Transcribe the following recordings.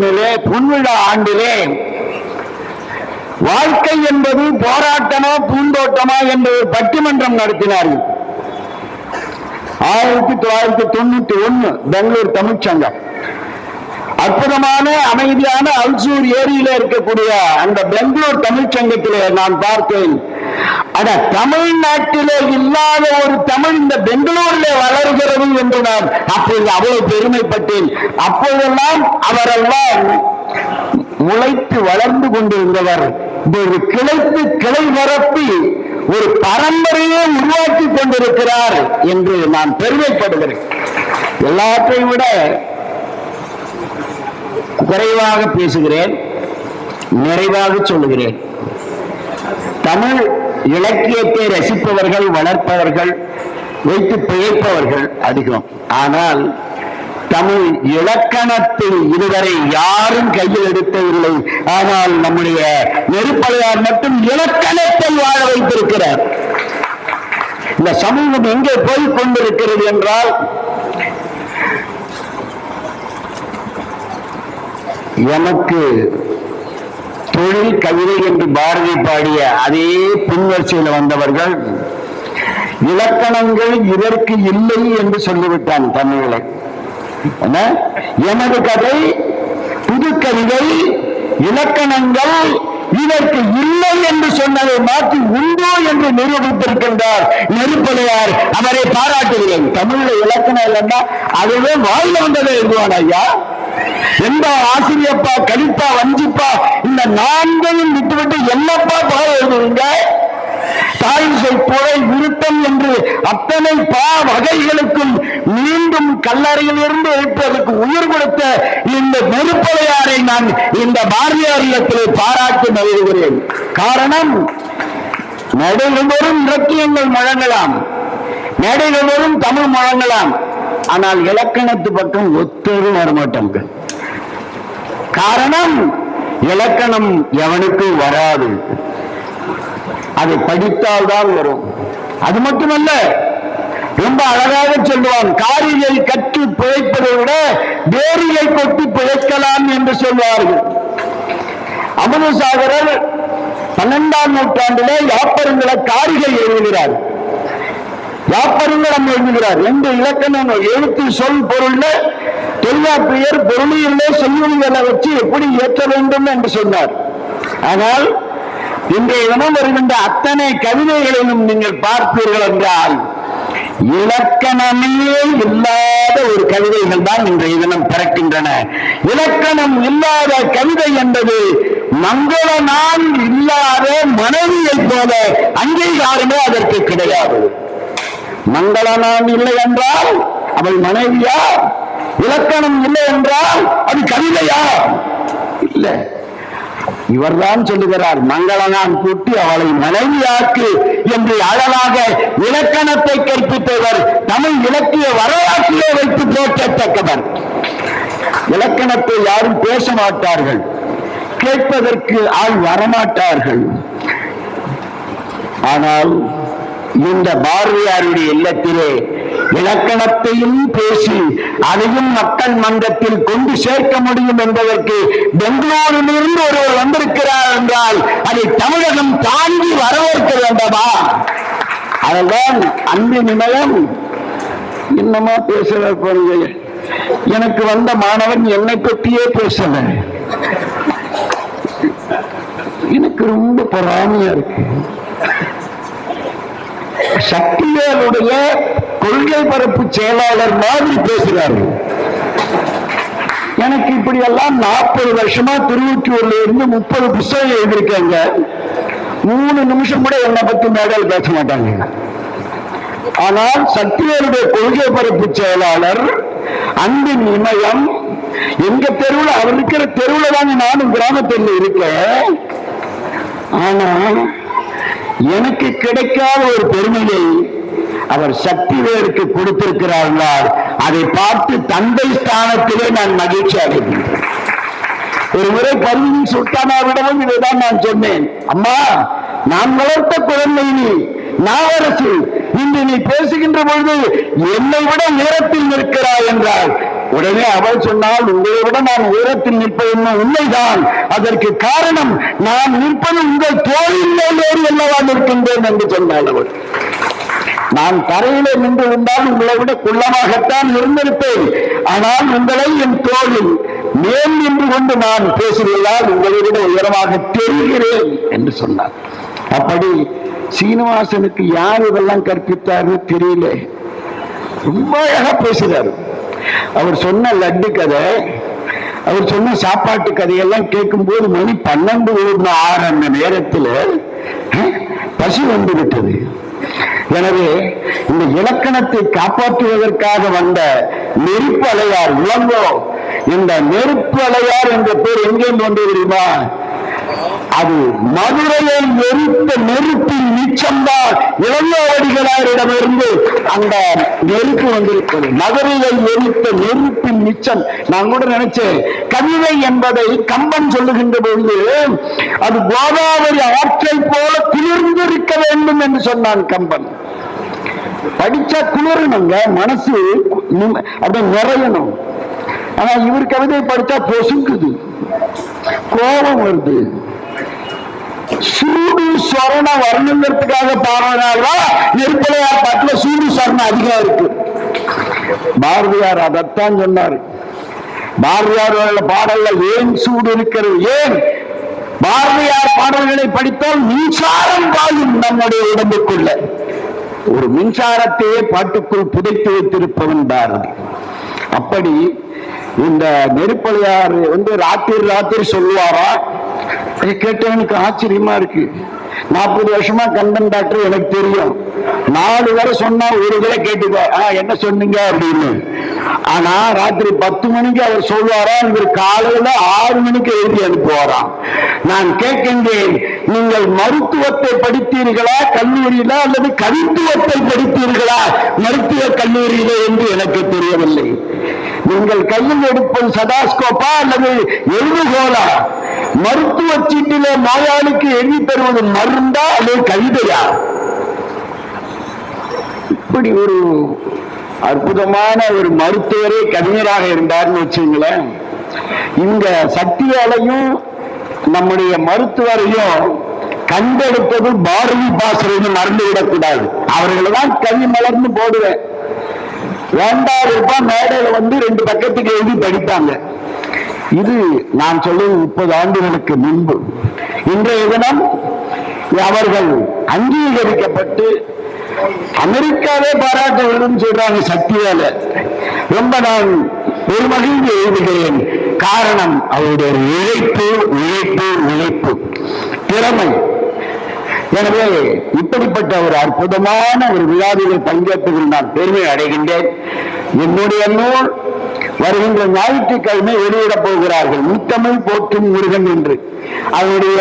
ஆண்டிலே பொன்விழா ஆண்டிலே. வாழ்க்கை என்பது போராட்டமா பூந்தோட்டமா என்ற ஒரு பட்டிமன்றம் நடத்தினார்கள். ஆயிரத்தி தொள்ளாயிரத்தி தொண்ணூத்தி ஒன்னு பெங்களூர் தமிழ்ச்சங்கம் அற்புதமான அமைதியான அல்சூர் ஏரியில இருக்கக்கூடிய அந்த பெங்களூர் தமிழ்ச்சங்கத்திலே நான் பார்த்தேன். அட தமிழ்நாட்டிலே இல்லாத ஒரு தமிழ் இந்த பெங்களூரிலே வளர்கிறது என்று நான் அப்போது அவ்வளவு பெருமைப்பட்டேன். அப்போதெல்லாம் அவரெல்லாம் முளைத்து வளர்ந்து கொண்டிருந்தவர். ஒரு கிளைத்து கிளை பரப்பி ஒரு பரம்பரையை உருவாக்கி கொண்டிருக்கிறார் என்று நான் பெருமைப்படுகிறேன். எல்லாற்றையும் விட குறைவாக பேசுகிறேன் நிறைவாக சொல்லுகிறேன். தமிழ் இலக்கியத்தை ரசிப்பவர்கள் வளர்ப்பவர்கள் வைத்து பிழைப்பவர்கள் அதிகம். ஆனால் தமிழ் இலக்கணத்தில் இதுவரை யாரும் கையில் எடுத்ததில்லை. ஆனால் நம்முடைய நெருப்பலையார் மட்டும் இலக்கணத்தை வாழ வைத்திருக்கிறார். இந்த சமூகம் எங்கே போய் கொண்டிருக்கிறது என்றால் எனக்கு தொழில் கவிதை என்று பாரதி பாடிய அதே பின்வரிசையில் வந்தவர்கள் இலக்கணங்கள் இதற்கு இல்லை என்று சொல்லிவிட்டான் தமிழை என்ன? எனது கதை புது கவிதை இலக்கணங்கள் இதற்கு இல்லை என்று சொன்னதை மாற்றி உண்டோ என்று நிரூபித்திருக்கின்றார் நெருப்பலையார். அவரை பாராட்டுகிறேன். தமிழ்ல இலக்கணம் இல்லைன்னா அதுவே வாயில வந்ததை எழுதுவான் ஐயா எந்த ஆசிரியப்பா கழிப்பா வஞ்சிப்பா இந்த நான்கையும் விட்டுவிட்டு என்னப்பா பாடம் எழுதுவீங்க தாய்சை புழை விருத்தம் என்று அத்தனை பா வகைகளுக்கும் மீண்டும் கல்லறையில் இருந்து எழுப்பதற்கு உயிர் கொடுத்த இந்த நெருப்பலையாரை நான் இந்த பாரதியார் பாராட்டி மகிழ்கிறேன். காரணம் நடுவரும் இலக்கியங்கள் முழங்கலாம். மேடைகளும் தமிழ் முழங்கலாம். ஆனால் இலக்கணத்து பக்கம் ஒத்தரும் வரமாட்டாங்க காரணம் இலக்கணம் எவனுக்கும் வராது. அதை படித்தால் தான் வரும். அது மட்டுமல்ல ரொம்ப அழகாக சொல்லுவான் காரியை கற்று பிழைப்பதை விட வேரியை கொட்டி பிழைக்கலாம் என்று சொல்வார்கள். அமுதசாகரர் பன்னெண்டாம் நூற்றாண்டிலே யாப்பருங்களை காரிகை எழுதுகிறார். யாப்பருங்கடம் எழுதுகிறார். எந்த இலக்கணம்? எழுத்து சொல் பொருள்ல தொல்காப்பியர் பொருளியல்ல செய்யுள்களை வச்சு எப்படி ஏற்ற வேண்டும் என்று சொன்னார். ஆனால் இன்றைய தினம் வருகின்ற அத்தனை கவிதைகளிலும் நீங்கள் பார்ப்பீர்கள் என்றால் இலக்கணமே இல்லாத ஒரு கவிதைகள் தான் இன்றைய தினம் பிறக்கின்றன. இலக்கணம் இல்லாத கவிதை என்பது மங்கள நான் இல்லாத மனைவியைப் போல அங்கீகாரமே அதற்கு கிடையாது. மங்கள இல்லை என்றால் அவள் மனைவியா? இலக்கணம் இல்லை என்றால் அது கவிதையா? இல்லை. இவர்தான் சொல்லுகிறார் மங்களனான் கூட்டி அவளை மனைவியாக்கு என்று அழகாக இலக்கணத்தை கற்பித்தவர் தமிழ் இலக்கிய வரலாற்றிலே வைத்து போற்றத்தக்கவர். இலக்கணத்தை யாரும் பேச மாட்டார்கள். கேட்பதற்கு ஆள் வரமாட்டார்கள். ஆனால் இந்த பாரதியாருடைய இல்லத்திலே இலக்கணத்தையும் பேசி அதையும் மக்கள் மன்றத்தில் கொண்டு சேர்க்க முடியும் என்பதற்கு பெங்களூரிலிருந்து ஒருவர் வந்திருக்கிறார் என்றால் அதை தமிழகம் தாண்டி வரவேற்க வேண்டாமா? அதெல்லாம் அன்பு நிமயம். என்னமா பேசுற போறீங்க எனக்கு வந்த மாணவன் என்னை பற்றியே பேசல. எனக்கு ரொம்ப பொறாமையா இருக்கு. சக்திவேலுடைய கொள்கை பரப்பு செயலாளர் மாதிரி பேசுகிறார்கள். எனக்கு இப்படி எல்லாம் நாற்பது வருஷமா திருவொற்றியூர்ல இருந்து முப்பது புஸ்தகம் எழுதியிருக்காங்க. மூணு நிமிஷம் கூட என்னை பத்தி மேடையில் பேச மாட்டாங்க. ஆனால் சக்திவேலுடைய கொள்கை பரப்பு செயலாளர் அன்பின் இமயம் எங்க தெருவில் அவர் இருக்கிற தெருவில் தாங்க நானும் கிராமத்தில் இருக்கேன். ஆனா எனக்கு கிடைக்காத ஒரு பெருமையை அவர் சக்திவேலுக்கு கொடுத்திருக்கிறார்கள் அதை பார்த்து தந்தை ஸ்தானத்திலே நான் மகிழ்ச்சி அடைகிறேன் ஒரு முறை பருவி சுல்தானாவிடமும் இதைதான் நான் சொன்னேன். அம்மா நான் வளர்த்த குழந்தை நீ நாவரசு இன்று நீ பேசுகின்ற பொழுது என்னை விட உயரத்தில் நிற்கிறாய் என்றால் உடனே அவள் சொன்னால் உங்களை விட நான் உயரத்தில் நிற்பது உண்மைதான். அதற்கு காரணம் நான் நிற்பது உங்கள் தோழின் மேல் ஏறி அல்லவா நிற்கின்றேன் என்று சொன்னாள் அவள். நான் தரையிலே நின்று இருந்தால் உங்களை விட குள்ளமாகத்தான் இருந்திருப்பேன். ஆனால் உங்களை என் தோழில் மேல் நின்று கொண்டு நான் பேசுவதால் உங்களை விட உயரமாக தெரிகிறேன் என்று சொன்னார். அப்படி சீனிவாசனுக்கு யார் இதெல்லாம் கற்பித்தார்னு தெரியல. ரொம்ப அழகா பேசுகிறார். அவர் சொன்ன லட்டு கதை அவர் சொன்ன சாப்பாட்டு கதையெல்லாம் கேட்கும்போது மணி பன்னெண்டு ஒரு ஆறு அந்த நேரத்தில் பசி வந்து விட்டது எனவே இந்த இலக்கணத்தை காப்பாற்றுவதற்காக வந்த நெருப்பு அலையார் இளங்கோ இந்த நெருப்பு அலையார் என்ற பேர் எங்கேருந்து வந்து தெரியுமா? அது மதுரையை எரித்த நெருப்பின் மிச்சம்தான் இளங்கோவடிகளாரிடமிருந்து அந்த நெருப்பு வந்திருக்கிறது. மதுரையை எரித்த நெருப்பின் மிச்சம். நான் கூட நினைச்சேன் கவிதை என்பதை கம்பன் சொல்லுகின்ற பொழுது அது கோதாவரி ஆற்றை போல குளிர்ந்திருக்க வேண்டும் என்று சொன்னான் கம்பன். படிச்சா குளிரணுங்க மனசு அப்படியே நிறையணும். ஆனா இவர் கவிதை படிச்சா பொசுக்குது கோபம் வருது. சூடு சொரண வரணுங்கிறதுக்காக பாடுறதுனாலதான் நெருப்பலையார் பாட்டுல சூடு சொரணம் அதிகம் இருக்கு. பாரதியார் அதைத்தான் சொன்னார். பாரதியார் பாடல்ல ஏன் சூடு இருக்கிறது? ஏன்? பாரதியார் பாடல்களை படித்தால் மின்சாரம் பாயும் நம்முடைய உடம்புக்குள்ள. ஒரு மின்சாரத்தையே பாட்டுக்குள் புதைத்து வைத்திருப்பவன் பாரதி அப்படி இந்த நெருப்பலையார் வந்து ராத்திரி ராத்திரி சொல்லுவாரா? கேட்டவனுக்கு ஆச்சரியமா இருக்கு. நாற்பது வருஷமா கண்டன் டாக்டர் எனக்கு தெரியும். நாலு வரை சொன்னா ஒரு தடவை கேட்டுக்கோ ஆ என்ன சொன்னீங்க அப்படின்னு. ஆனா ராத்திரி பத்து மணிக்கு அவர் சொல்லுவாரா இவர் காலையில ஆறு மணிக்கு எழுதி அனுப்புவாராம் நான் கேட்கின்றேன் நீங்கள் மருத்துவத்தை படித்தீர்களா கல்லூரியில அல்லது கவித்துவத்தை படித்தீர்களா? மருத்துவ கல்லூரியில என்று எனக்கு தெரியவில்லை. நீங்கள் கையில் எடுப்பது சதாஸ்கோப்பா அல்லது எழுதுகோலா மருத்துவ சீட்டில நோயாளிக்கு எழுதி தருவது மருந்தா அல்லது கவிதையா? இப்படி ஒரு அற்புதமான ஒரு மருத்துவரே கவிஞராக இருந்தார்னு வச்சுங்களேன். இந்த சக்தியாலையும் நம்முடைய மருத்துவரையும் கண்டெடுத்தது பாரதி பாசறைன்னு மறந்து விடக்கூடாது அவர்களை தான் கவி மலர்ந்து போடுவேன். வேண்டாம் ரூபாய் மேடையில வந்து ரெண்டு பக்கத்துக்கு எழுதி படிப்பாங்க. இது நான் சொல்லுவது முப்பது ஆண்டுகளுக்கு முன்பு. இன்றைய தினம் அவர்கள் அங்கீகரிக்கப்பட்டு அமெரிக்காவே பாராட்ட வேண்டும் சொல்றாங்க சக்தியால ரொம்ப நான் பெருமகிழ்ந்து எழுதுகிறேன். காரணம் அவருடைய உழைப்பு உழைப்பு உழைப்பு. திறமை. எனவே இப்படிப்பட்ட ஒரு அற்புதமான ஒரு விழாவிலே பங்கேற்பதில் நான் பெருமை அடைகின்றேன். என்னுடைய நூல் வருகின்ற ஞாயிற்றுக்கிழமை வெளியிடப் போகிறார்கள். முத்தமிழ் போற்றும் முருகன் என்று. அவருடைய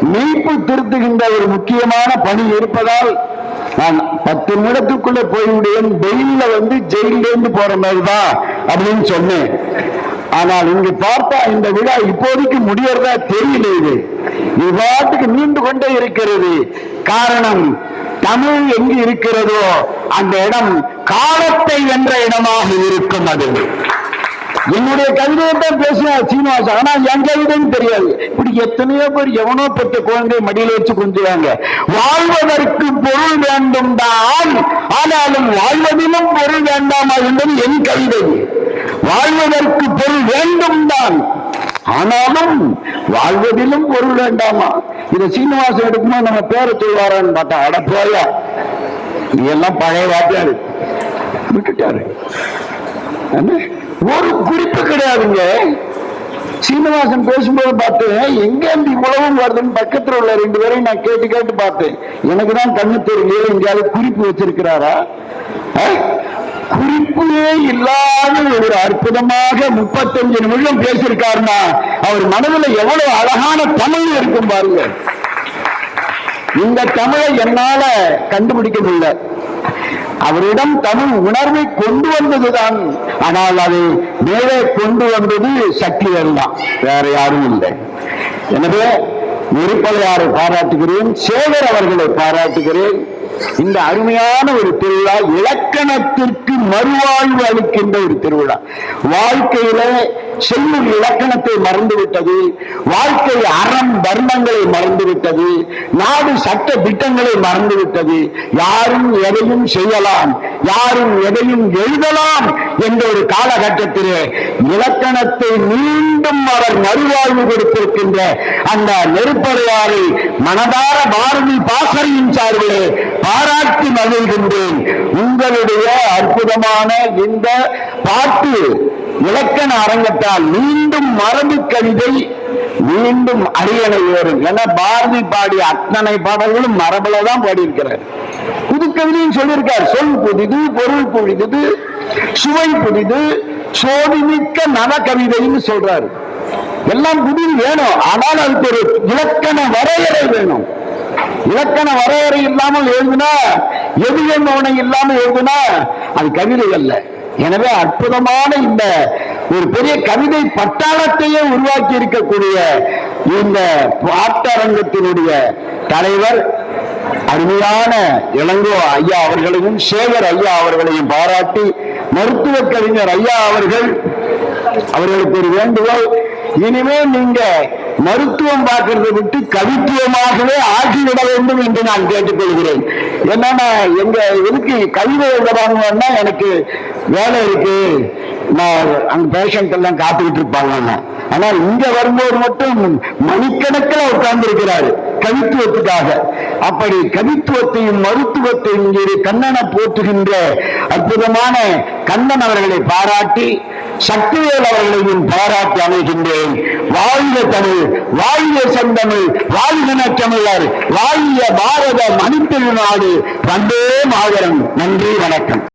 மீட்பு திருத்துகின்ற ஒரு முக்கியமான பணி இருப்பதால் நான் பத்து நிமிடத்துக்குள்ள போய்விடுவேன். வெயில்ல வந்து ஜெயிலிருந்து போற மாதிரிதான் அப்படின்னு சொன்னேன். ஆனால் இங்கு பார்த்தா இந்த விழா இப்போதைக்கு முடியறதா தெரியல இது. இவ்வாட்டுக்கு நீண்டு கொண்டே இருக்கிறது. காரணம் தமிழ் எங்கு இருக்கிறதோ அந்த இடம் காலத்தை வென்ற இடமாக இருக்கும் அது. என்னுடைய கவிதையை தான் பேசினார் சீனிவாசன். ஆனா என் கவிதைன்னு தெரியாது. இப்படி எத்தனையோ பேர் எவனோ பெற்ற குழந்தை மடியில வச்சு கொஞ்சுவாங்க வாழ்வதற்கு பொருள் வேண்டும் தான் ஆனாலும் வாழ்வதிலும் பொருள் வேண்டாமா என்பது என் கவிதை. வாழ்வதற்கு பொருள் வேண்டும் தான் ஆனாலும் வாழ்வதிலும் பொருள் வேண்டாமா? இந்த சீனிவாசன் எடுக்கும்போது நம்ம பேரை சொல்வாரான்னு பார்த்தா அடப்போயா இதெல்லாம் பழைய வாத்தியாரு விட்டுட்டாரு. என்ன? ஒரு குறிப்பு கிடையாதுங்க. சீனிவாசன் பேசும்போது பார்த்தேன் எங்க இந்த உழவும் வருதுன்னு பக்கத்தில் உள்ள ரெண்டு பேரையும் நான் கேட்டு கேட்டு பார்த்தேன். எனக்கு தான் கண்ணு தெரியல எங்கேயாவது குறிப்பு வச்சிருக்கிறாரா? ஆ? குறிப்பே இல்லாத ஒரு அற்புதமாக முப்பத்தஞ்சு நிமிடம் பேசியிருக்காருன்னா அவர் மனதில் எவ்வளவு அழகான தமிழ் இருக்கும் பாருங்க. இந்த தமிழை என்னால கண்டுபிடிக்க முடியல. அவரிடம் தமிழ் உணர்வை கொண்டு வந்ததுதான். ஆனால் அதை மேலே கொண்டு வந்தது சக்தி தான். வேற யாரும் இல்லை. எனவே நெருப்பலையாரை பாராட்டுகிறேன் சேகர் அவர்களை பாராட்டுகிறேன். இந்த அருமையான ஒரு திருவிழா இலக்கணத்திற்கு மறுவாழ்வு அளிக்கின்ற ஒரு திருவிழா. வாழ்க்கையில செல்லும் இலக்கணத்தை மறந்துவிட்டது வாழ்க்கை அறம் தர்மங்களை மறந்துவிட்டது நாடு சட்ட திட்டங்களை மறந்துவிட்டது. யாரும் எதையும் செய்யலாம் யாரும் எதையும் எழுதலாம் என்ற ஒரு காலகட்டத்திலே இலக்கணத்தை மீண்டும் அவர் மறுவாழ்வு கொடுத்திருக்கின்ற அந்த நெருப்படையாரை மனதார பாரதி பாசறையின் சார்பிலே பாராட்டி மகிழ்கின்றேன். உங்களுடைய அற்புதமான இந்த பாட்டு இலக்கண அரங்கத்தால் மீண்டும் மரபு கவிதை மீண்டும் அரியணை ஏறும் என பாரதி பாடிய அத்தனை பாடல்களும் மரபுல தான் பாடியிருக்கிறார். புது கவிதையும் சொல்லியிருக்கார். சொல் புதிது பொருள் புதிது சுவை புதிது சோதிமிக்க நவ கவிதைன்னு சொல்றாரு. எல்லாம் புதிது வேணும். ஆனால் அதுக்கு ஒரு இலக்கண வரையறை வேணும். இலக்கண வரையறை இல்லாமல் எழுதுனா எதிர மௌனை இல்லாமல் எழுதுனா அது கவிதை அல்ல. எனவே அற்புதமான இந்த ஒரு பெரிய கவிதை பட்டாளத்தையே உருவாக்கி இருக்கக்கூடிய இந்த பாட்டரங்கத்தினுடைய தலைவர் அருமையான இளங்கோ ஐயா அவர்களையும் சேகர் ஐயா அவர்களையும் பாராட்டி மருத்துவ கவிஞர் ஐயா அவர்கள் அவர்களுக்கு ஒரு வேண்டுகோள். இனிமே நீங்க மருத்துவம் பார்க்கறதை விட்டு கவித்துவமாகவே ஆக்கிவிட வேண்டும் என்று நான் கேட்டுக்கொள்கிறேன். என்னன்னா எங்க எதுக்கு கல்வி எழுதுறாங்கன்னா எனக்கு வேலை இருக்கு. நான் அங்க பேஷண்ட் எல்லாம் காத்துக்கிட்டு இருப்பாங்க ஆனா இங்க வரும்போது மட்டும் மணிக்கணக்கில் உட்கார்ந்து இருக்கிறாரு கவித்துவத்துக்காக. அப்படி கவித்துவத்தையும் மருத்துவத்தையும் கண்ணனை போற்றுகின்ற அற்புதமான கண்ணன் அவர்களை பாராட்டி சக்திவேல் அவர்களையும் பாராட்டி அமைகின்றேன். வாழ்க தமிழ் வாழ்க செந்தமிழ் வாழ்கின தமிழர் வாழ்க பாரத மணித்திருநாடு வந்தே மாதரம் நன்றி வணக்கம்.